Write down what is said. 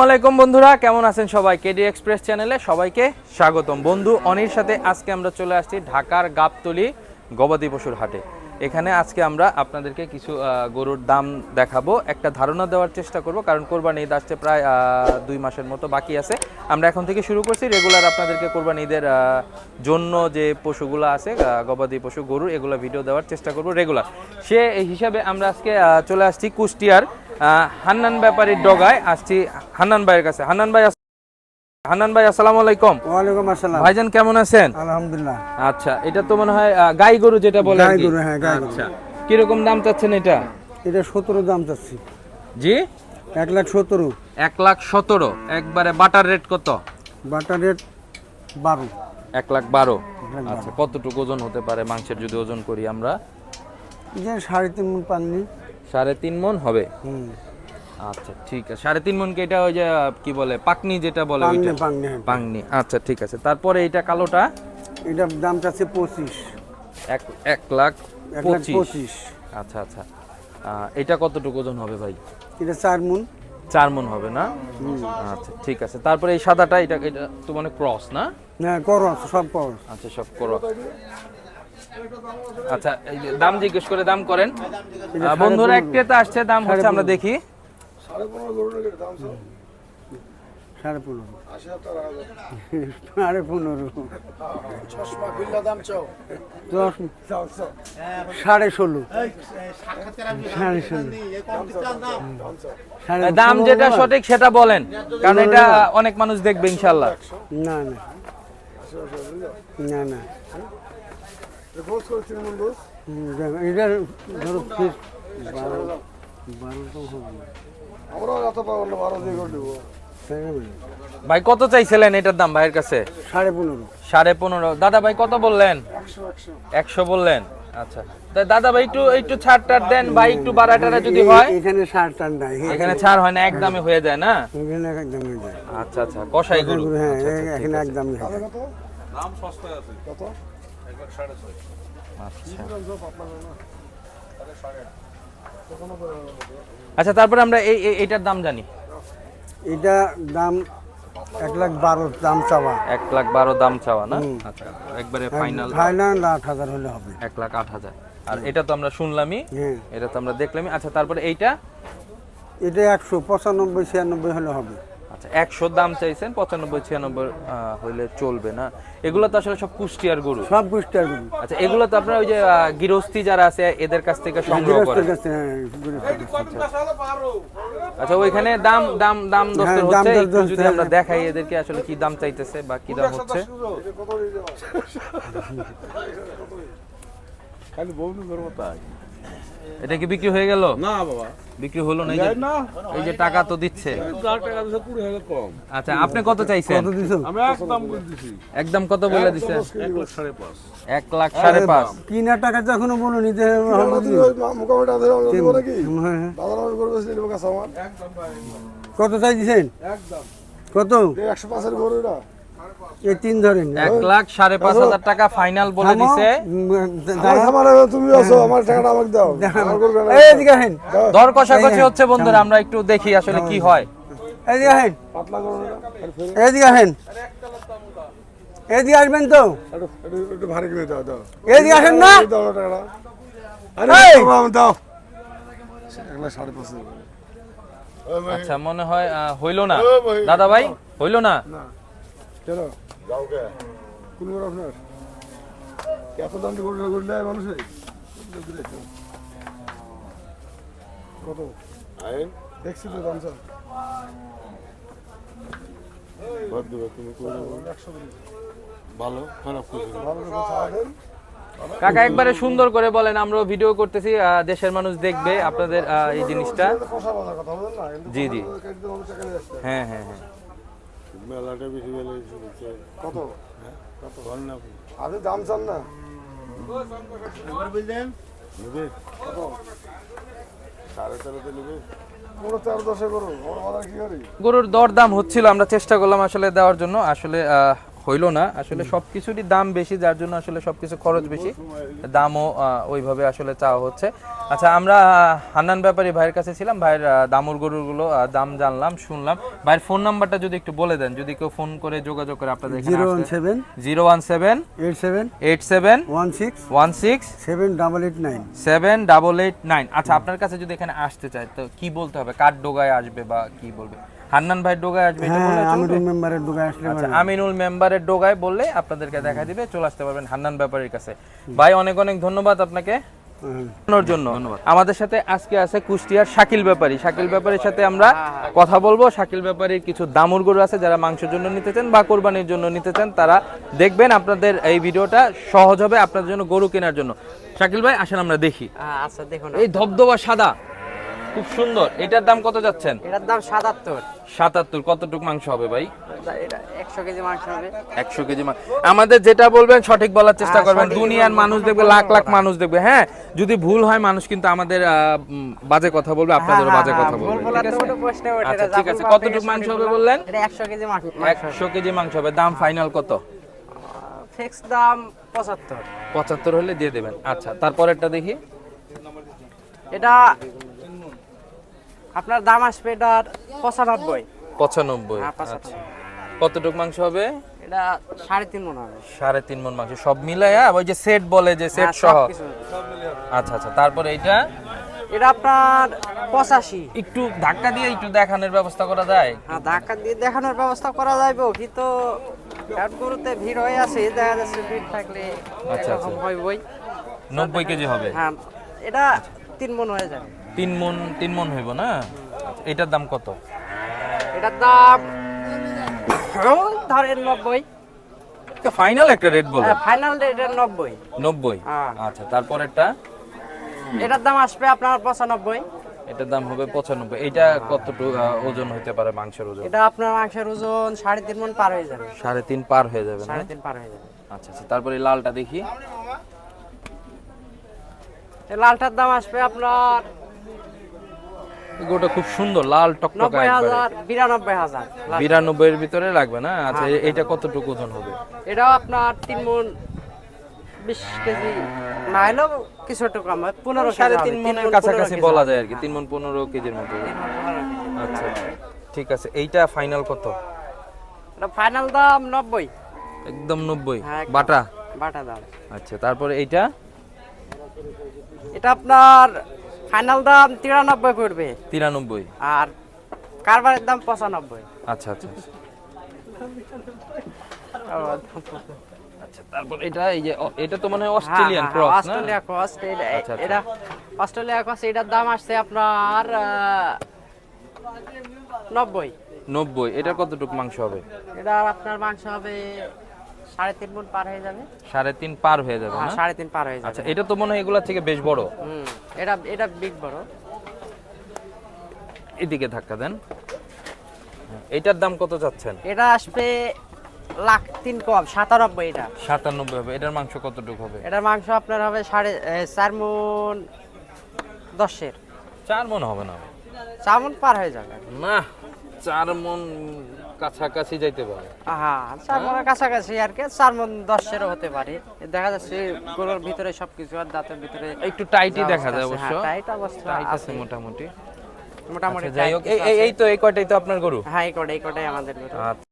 আসসালামাইকুম বন্ধুরা, কেমন আছেন সবাই? কেডি এক্সপ্রেস চ্যানেলে সবাইকে স্বাগতম। বন্ধু অনির সাথে আজকে আমরা চলে আসছি ঢাকার গাবতলি গবাদি পশুর হাটে। এখানে আজকে আমরা আপনাদেরকে কিছু গরুর দাম দেখাবো। একটা ধারণা দেওয়ার চেষ্টা করব, কারণ কোরবানি ঈদ আসতে প্রায় দুই মাসের মতো বাকি আছে। আমরা এখন থেকে শুরু করছি রেগুলার আপনাদেরকে কোরবানি ঈদের জন্য যে পশুগুলো আছে গবাদি পশু, গরু, এগুলো ভিডিও দেওয়ার চেষ্টা করব রেগুলার। সে হিসাবে আমরা আজকে চলে আসছি কুষ্টিয়ার হান্নান ব্যাপারীর ডগায়। আসছি হান্নান ভাইয়ের কাছে। হান্নান ভাই হান্নান ভাই আসসালামু আলাইকুম। ওয়ালাইকুম আসসালাম। ভাইজান কেমন আছেন? আলহামদুলিল্লাহ। আচ্ছা এটা তো মনে হয় গাই গরু যেটা বলে গাই গরু, হ্যাঁ, গাই। আচ্ছা কীরকম দাম চাচ্ছেন এটা? এটা সতেরো দাম চাচ্ছি। জি? এক লাখ সতেরো। এক লাখ সতেরো। একবারে বাটার রেট কত? বাটার রেট বারো। এক লাখ বারো। লাখ বারো। আচ্ছা কতটুকু ওজন হতে পারে? মাংসের যদি ওজন করি আমরা? যে সাড়ে তিন মন পাননি। সাড়ে তিন মন হবে। হুম। আচ্ছা ঠিক আছে। সাড়ে তিন মন কি এটা ওই যে কি বলে পাকনি যেটা বলে ওইটা? পাংনি হ্যাঁ। আচ্ছা ঠিক আছে। তারপরে এটা কালোটা? এটার দাম চাচ্ছে পঁচিশ। এক এক লাখ পঁচিশ। আচ্ছা আচ্ছা। এটা কতটুকু ওজন হবে ভাই? এটা চার মন। চার মন হবে না? আচ্ছা ঠিক আছে। তারপরে এই সাদাটা এটা এটা তো মানে ক্রস না? হ্যাঁ করস সব করস। আচ্ছা সব ক্রস। আচ্ছা এই যে দাম জিজ্ঞেস করে দাম করেন। বন্ধুরা এক ক্রেতা আসছে দাম হচ্ছে আমরা দেখি। সাড়ে পনেরো সাড়ে পনেরো। দশ। সাড়ে ষোলো। সাড়ে ষোলো। সাড়ে দাম যেটা সঠিক সেটা বলেন কারণ এটা অনেক মানুষ দেখবে ইনশাল্লাহ না না। না না। বারো। তাই? ভাই কত চাইছিলেন এটার দাম ভাইয়ের কাছে? সাড়ে পনেরো। সাড়ে পনেরো। দাদা ভাই কত বললেন? একশো বললেন। আচ্ছা। তা দাদা ভাই একটু একটু ছাড় টাড় দেন ভাই একটু বাড়া টাড়া যদি হয়। এখানে ষাট টান নাই। এখানে ছাড় হয় না একদমে হয়ে যায় না? এখানে একদম হয়ে যায়। আচ্ছা আচ্ছা কষাই গরু। হ্যাঁ আচ্ছা, আচ্ছা, আছে। একদম যায়। আচ্ছা। আচ্ছা তারপরে আমরা এই এই- এইটার দাম জানি। এটা দাম এক লাখ বারো দাম চাওয়া। এক লাখ বারো দাম চাওয়া না? আচ্ছা একবারে ফাইনাল ফাইনাল আট হাজার হলে হবে। এক লাখ আট হাজার। আর এটা তো আমরা শুনলামই। হ্যাঁ। এটা তো আমরা দেখলামই। আচ্ছা তারপরে এইটা? এটা একশো পঁচানব্বই ছিয়ানব্বই হলে হবে। আচ্ছা একশো দাম চাইছেন পঁচানব্বই ছিয়ানব্বই হইলে চলবে না। এগুলো তো আসলে সব কুষ্টিয়ার গরু। সব পুষ্টার গরু। আচ্ছা এগুলো তো আপনার ওই যে গৃহস্থী যারা আছে এদের কাছ থেকে সংগ্রহ করে গৃহস্থের কাছে হ্যাঁ। আচ্ছা ওইখানে দাম দাম দাম দস্তের হ্যাঁ, হচ্ছে। একটু যদি আমরা হ্যাঁ। দেখাই এদেরকে আসলে কি দাম চাইতেছে বা কি দাম হচ্ছে। খালি বউনি করব তাই এটা কি বিক্রি হয়ে গেল? না বাবা। বিক্রি হলো না এই যে- টাকা তো দিচ্ছে। কম। আচ্ছা আপনি কত চাইছেন? আমি একদম দিছি। একদম কত বলে দিচ্ছেন এক লাখ সাড়ে পাঁচ। এক লাখ সাড়ে পাঁচ। কিনা টাকা তো এখনও বলো নিতে হবে হ্যাঁ, কত চাই দিছেন কত? এই তিন ধরেন। এক লাখ সাড়ে পাঁচ হাজার টাকা ফাইনাল বলে দিছে। তুমি আছো আমার টাকাটা আমাকে দাও। এদিকে আসেন দর কষাকষি হচ্ছে বন্ধুরা আমরা একটু দেখি আসলে কি হয়। এদিকে আসেন এদিকে আসেন এদিকে আসবেন তো। একটু ভারী করে দাও দাও। এদিকে আসেন না। দাও টাকাটা। আরে দাও, সাড়ে পাঁচ আচ্ছা মনে হয় হইল না। দাদা ভাই। হইল না। কেন কোন আপনার? এত দাম মানুষে? কত? দেখছি তো দাম স্যার। ভালো খারাপ কাকা একবারে সুন্দর করে বলেন আমরাও ভিডিও করতেছি দেশের মানুষ দেখবে আপনাদের এই জিনিসটা। জি জি। হ্যাঁ হ্যাঁ হ্যাঁ। মেলাটা বেশি বেলা শুনেছে কত? কত? ভালো না আপনি। দাম চান না? নেবে? সাড়ে তেরোতে নেবে। পুরো তেরো দশে করো আমার কি করি? গরুর দর দাম হচ্ছিল আমরা চেষ্টা করলাম আসলে দেওয়ার জন্য। আসলে আহ, হইল না। আসলে সবকিছুরই দাম বেশি যার জন্য আসলে সবকিছু খরচ বেশি। দামও ওইভাবে আসলে চাওয়া হচ্ছে। আচ্ছা আমরা হান্নান ব্যাপারী ভাইয়ের কাছে ছিলাম। ভাইয়ের দামুর গরুগুলো দাম জানলাম শুনলাম। ভাইয়ের ফোন নাম্বারটা যদি একটু বলে দেন যদি কেউ ফোন করে যোগাযোগ করে আপনাদের zero one seven zero one seven eight seven eight seven one six one six seven double eight nine. Seven double eight nine. আচ্ছা আপনার কাছে যদি এখানে আসতে চায় তো কি বলতে হবে? কার ডোগায় আসবে বা কি বলবে? হান্নান ভাই ডোগায় আসবে এটা হ্যাঁ বললে আমি রুম মেম্বারের দোকানে আসলে আচ্ছা আমিনুল মেম্বারের ডোগায় বললে আপনাদেরকে দেখা দিবে চলে আসতে পারবেন হান্নান ব্যাপারীর কাছে। ভাই অনেক অনেক ধন্যবাদ আপনাকে। জন্য। আমাদের সাথে আজকে আছে কুষ্টিয়ার শাকিল ব্যাপারী। শাকিল ব্যাপারীর সাথে আমরা কথা বলব। শাকিল ব্যাপারীর কিছু দামুর গরু আছে যারা মাংসের জন্য নিতে চান বা কোরবানির জন্য নিতে চান তারা দেখবেন আপনাদের এই ভিডিওটা সহজ হবে আপনাদের জন্য গরু কেনার জন্য। শাকিল ভাই আসেন আমরা দেখি। আচ্ছা দেখুন। এই ধবধবা সাদা। খুব সুন্দর। এটার দাম কত যাচ্ছেন? এটার দাম সাতাত্তর। সাতাত্তর। কতটুক মাংস হবে ভাই? একশো কেজি মাংস হবে। একশো কেজি মাংস। আমাদের যেটা বলবেন সঠিক বলার চেষ্টা হ্যাঁ, করবেন। সঠিক দুনিয়ার মানুষ দেখবে লাখ লাখ মানুষ দেখবে। হ্যাঁ যদি ভুল হয় মানুষ কিন্তু আমাদের বাজে কথা বলবে আপনাদেরও বাজে কথা বলবে হ্যাঁ, বলব না ঠিক আছে? আচ্ছা ঠিক আছে। কতটুক মাংস হবে বললেন? একশো কেজি মাংস একশো কেজি মাংস হবে। দাম ফাইনাল কত? ফিক্স দাম পঁচাত্তর। পঁচাত্তর হলে দিয়ে দেবেন। আচ্ছা তারপরেরটা দেখি। এটা আপনার দাম আসবে এটার পঁচানব্বই। পঁচানব্বই হ্যাঁ, আচ্ছা। কতটুক মাংস হবে? এটা সাড়ে তিন মন হবে। সাড়ে তিন মন মাংস সব মিলাইয়া ওই যে সেট বলে যে সেট হ্যাঁ, সহ। আচ্ছা আচ্ছা তারপরে এইটা? এটা আপনার পঁচাশি। একটু ধাক্কা দিয়ে একটু দেখানোর ব্যবস্থা করা যায়? হ্যাঁ ধাক্কা দিয়ে দেখানোর ব্যবস্থা করা যাবে কিন্তু কাঠগরুতে ভিড় হয়ে আছে দেখা যাচ্ছে ভিড় থাকলে আচ্ছা, আচ্ছা। বই নব্বই কেজি হবে। হ্যাঁ এটা তিন মন হয়ে যাবে। তিন মন তিন মন হইব না? এটার দাম কত? এটার দাম ধরেন নব্বই। ফাইনাল একটা রেট বলো। ফাইনাল রেট নব্বই। নব্বই? হ্যাঁ। আচ্ছা তারপরেরটা? এটার দাম আসবে আপনার পঁচানব্বই। এটার দাম হবে পঁচানব্বই। এটা কতটুকু ওজন হতে পারে মাংসের ওজন? এটা আপনার মাংসের ওজন সাড়ে তিন মন পার হয়ে যাবে। সাড়ে তিন পার হয়ে যাবে সাড়ে তিন পার হয়ে যাবে। আচ্ছা আচ্ছা তারপরে লালটা দেখি। লালটার দাম আসবে আপনার গোটা খুব সুন্দর লাল টকটকা একবারে। এর ভিতরে লাগবে না? আচ্ছা হ্যাঁ। এ- এইটা কতটুকু ওজন হবে? এটাও আপনার কেজি। না কিছু একটু কম হয় পনেরো সাড়ে তিন মনের কাছাকাছি বলা যায় আর কি তিন মন পনেরো কেজির মতো। মণ। আচ্ছা ঠিক আছে। এইটা ফাইনাল কত? এটা ফাইনাল দাম নব্বই। একদম নব্বই। হ্যাঁ, একদম। বাটা? বাটা দাম। আচ্ছা তারপরে এইটা? এটা আপনার ফাইনাল দাম তিরানব্বই পড়বে। তিরানব্বই। আর কারবারের দাম পঁচানব্বই। আচ্ছা আচ্ছা আচ্ছা। আচ্ছা তারপর এটা এই যে এটা তো মানে অস্ট্রেলিয়ান হ্যাঁ, ক্রস না? অস্ট্রেলিয়া ক্রস এটা আচ্ছা। এটা অস্ট্রেলিয়া ক্রস এটার দাম আসছে আপনার নব্বই। নব্বই এটা কতটুকু মাংস হবে? এটা আপনার মাংস হবে সাড়ে তিন গুণ পার হয়ে যাবে। সাড়ে তিন পার হয়ে যাবে হ্যাঁ না? সাড়ে তিন পার হয়ে আচ্ছা এটা তো মনে হয় এগুলা থেকে বেশ বড়। হুম এটা এটা বিগ বড়। এদিকে ধাক্কা দেন। এইটার দাম কত চাচ্ছেন? এটা আসবে লাখ তিন কম সাতানব্বই এটা। সাতানব্বই হবে। এটার মাংস কতটুকু হবে? এটার মাংস আপনার হবে সাড়ে চার মন দশের। চার মন হবে না। চার মন পার হয়ে যাবে। না চার মন কাছাকাছি যাইতে পারে। হ্যাঁ চার মনের কাছাকাছি আর কি চার মন দশেরও হতে পারে। দেখা যাচ্ছে গরুর ভিতরে সবকিছু আর দাঁতের ভিতরে একটু টাইটই দেখা যায় অবশ্য। হ্যাঁ, টাইট অবস্থা আছে মোটামুটি। মোটামুটি আচ্ছা, যাই হোক এই তো এই কয়টাই তো আপনার গরু? হ্যাঁ এই কটাই এই কটাই আমাদের গরু। আচ্ছা।